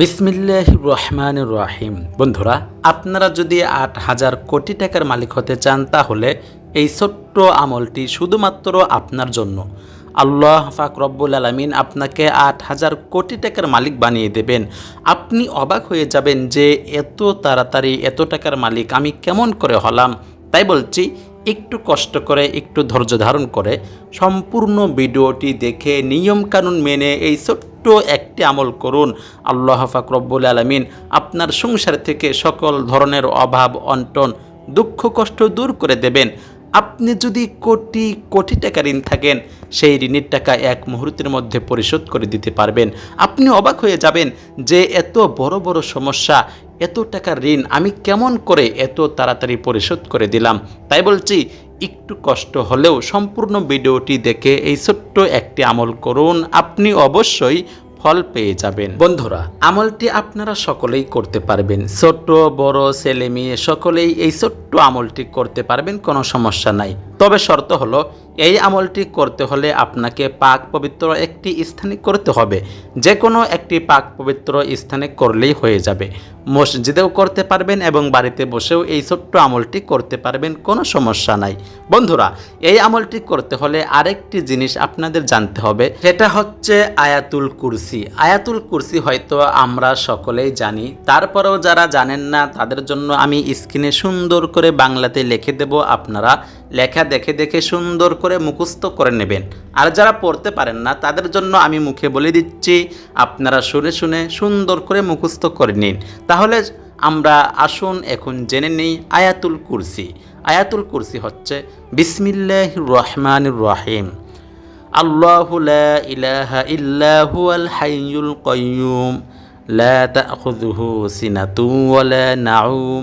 বিসমিল্লাহ রহমান রহিম। বন্ধুরা, আপনারা যদি আট হাজার কোটি টাকার মালিক হতে চান, তাহলে এই ছোট্ট আমলটি শুধুমাত্র আপনার জন্য। আল্লাহ ফাক রব্বুল আলমিন আপনাকে আট হাজার কোটি টাকার মালিক বানিয়ে দেবেন। আপনি অবাক হয়ে যাবেন যে, এত তাড়াতাড়ি এত টাকার মালিক আমি কেমন করে হলাম? তাই বলছি একটু কষ্ট করে, একটু ধৈর্য ধারণ করে সম্পূর্ণ ভিডিওটি দেখে নিয়মকানুন মেনে এই ছোট্ট একটি আমল করুন। আল্লাহ ফাকরব্বুল আলমিন আপনার সংসার থেকে সকল ধরনের অভাব, অন্টন, দুঃখ, কষ্ট দূর করে দেবেন। আপনি যদি কোটি কোটি টাকা ঋণ থাকেন, সেই ঋণের টাকা এক মুহূর্তের মধ্যে পরিশোধ করে দিতে পারবেন। আপনি অবাক হয়ে যাবেন যে এত বড় বড় সমস্যা, এত টাকার ঋণ আমি কেমন করে এত তাড়াতাড়ি পরিশোধ করে দিলাম? তাই বলছি, একটু কষ্ট হলেও সম্পূর্ণ ভিডিওটি দেখে এই ছোট্ট একটি আমল করুন। আপনি অবশ্যই ফল পেয়ে যাবেন। বন্ধুরা, আমলটি আপনারা সকলেই করতে পারবেন। ছোট, বড়, ছেলে, মেয়ে, সকলেই এই ছোট্ট আমলটি করতে পারবেন, কোনো সমস্যা নাই। তবে শর্ত হলো, এই আমলটি করতে হলে আপনাকে পাক পবিত্র একটি স্থানে করতে হবে। যে কোনো একটি পাক পবিত্র স্থানে করলেই হয়ে যাবে। মসজিদেও করতে পারবেন এবং বাড়িতে বসেও এই ছোট্ট আমলটি করতে পারবেন, কোনো সমস্যা নাই। বন্ধুরা, এই আমলটি করতে হলে আরেকটি জিনিস আপনাদের জানতে হবে, সেটা হচ্ছে আয়াতুল কুরসি। আয়াতুল কুরসি হয়তো আমরা সকলেই জানি, তারপরেও যারা জানেন না, তাদের জন্য আমি স্ক্রিনে সুন্দর করে বাংলাতে লিখে দেব, আপনারা লেখা দেখে দেখে সুন্দর করে মুখস্থ করে নেবেন। আর যারা পড়তে পারেন না, তাদের জন্য আমি মুখে বলে দিচ্ছি, আপনারা শুনে শুনে সুন্দর করে মুখস্থ করে নিন। তাহলে আমরা আসুন, এখন জেনে নিই আয়াতুল কুরসি। আয়াতুল কুরসি হচ্ছে বিসমিল্লাহ রহমান রহিম। আল্লাহ ইলাহা ইল্লা হুয়াল হাইয়ুল কাইয়ুম, লা তাখুযুহু সিনাতু নাউম।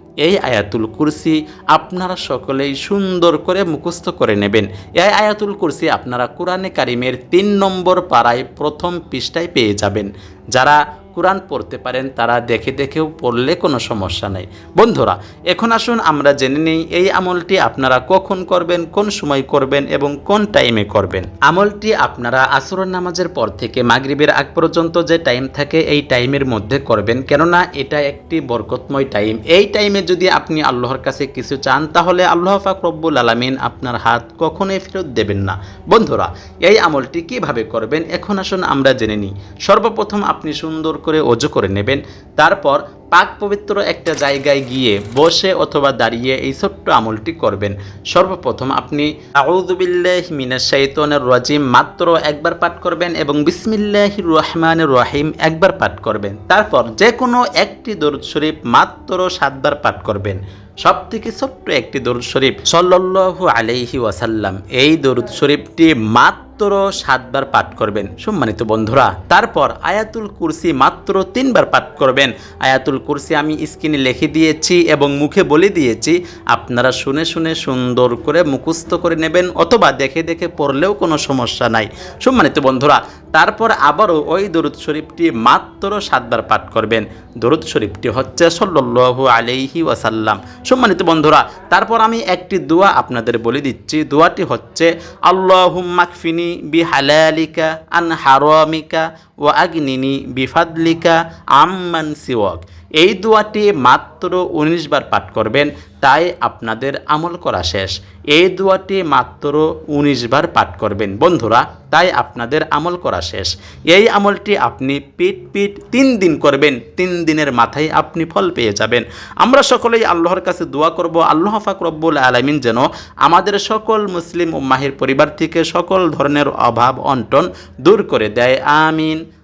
এই আয়াতুল কুরসি আপনারা সকলেই সুন্দর করে মুখস্থ করে নেবেন। এই আয়াতুল কুরসি আপনারা কোরআনে কারিমের তিন নম্বর পাড়ায় প্রথম পৃষ্ঠায় পেয়ে যাবেন। যারা কোরআন পড়তে পারেন, তারা দেখে দেখেও পড়লে কোনো সমস্যা নেই। বন্ধুরা, এখন আসুন আমরা জেনে নিই এই আমলটি আপনারা কখন করবেন, কোন সময় করবেন এবং কোন টাইমে করবেন। আমলটি আপনারা আসরের নামাজের পর থেকে মাগরিবের আগ পর্যন্ত যে টাইম থাকে, এই টাইমের মধ্যে করবেন। কেননা এটা একটি বরকতময় টাইম। এই টাইমে যদি আপনি আল্লাহর কাছে কিছু চান, তাহলে আল্লাহ পাক রব্বুল আলমিন আপনার হাত কখনোই ফেরত দেবেন না। বন্ধুরা, এই আমলটি কীভাবে করবেন, এখন আসুন আমরা জেনে নিই। সর্বপ্রথম আপনি সুন্দর করে অজু করে নেবেন। তারপর পাক পবিত্র একটা জায়গায় গিয়ে বসে অথবা দাঁড়িয়ে এই ছোট্ট আমলটি করবেন। সর্বপ্রথম আপনি আউদুবিল্লাহ মিনাশ শাইতানির রাজিম মাত্র একবার পাঠ করবেন এবং বিসমিল্লাহ রহমানির রহিম একবার পাঠ করবেন। তারপর যে কোনো একটি দরুদ শরীফ মাত্র সাতবার পাঠ করবেন। সব থেকে ছোট্ট একটি দরুদ শরীফ সল্লাল্লাহু আলাইহি ওয়াসাল্লাম। এই দরুদ শরীফটি মাত্র সাতবার পাঠ করবেন। সম্মানিত বন্ধুরা, তারপর আয়াতুল কুরসি মাত্র তিনবার পাঠ করবেন। আয়াতুল কুরসি আমি স্ক্রিনে লিখে দিয়েছি এবং মুখে বলে দিয়েছি, আপনারা শুনে শুনে সুন্দর করে মুখস্থ করে নেবেন অথবা দেখে দেখে পড়লেও কোনো সমস্যা নাই। সম্মানিত বন্ধুরা তারপর আবারও ওই দরুদ শরীফটি মাত্র সাতবার পাঠ করবেন। দরুদ শরীফটি হচ্ছে সল্লু আলাইহি ওয়াসাল্লাম। সম্মানিত বন্ধুরা, তারপর আমি একটি দোয়া আপনাদের বলে দিচ্ছি। দোয়াটি হচ্ছে আল্লাহ মাকফিনি বি হালালিকা আন হারামিকা ও আগ্নিনি বিফাদলিকা আম্মান সিওয়াক। এই দোয়াটি মাত্র উনিশ বার পাঠ করবেন, তাই আপনাদের আমল করা শেষ। এই দোয়াটি মাত্র উনিশ বার পাঠ করবেন, বন্ধুরা, তাই আপনাদের আমল করা শেষ। এই আমলটি আপনি পিট পিট তিন দিন করবেন, তিন দিনের মাথায় আপনি ফল পেয়ে যাবেন। আমরা সকলেই আল্লাহর কাছে দোয়া করব, আল্লাহ ফাক রব্বুল আলমিন যেন আমাদের সকল মুসলিম ও মাহির পরিবার থেকে সকল ধরনের অভাব, অন্টন দূর করে দেয়, আমিন।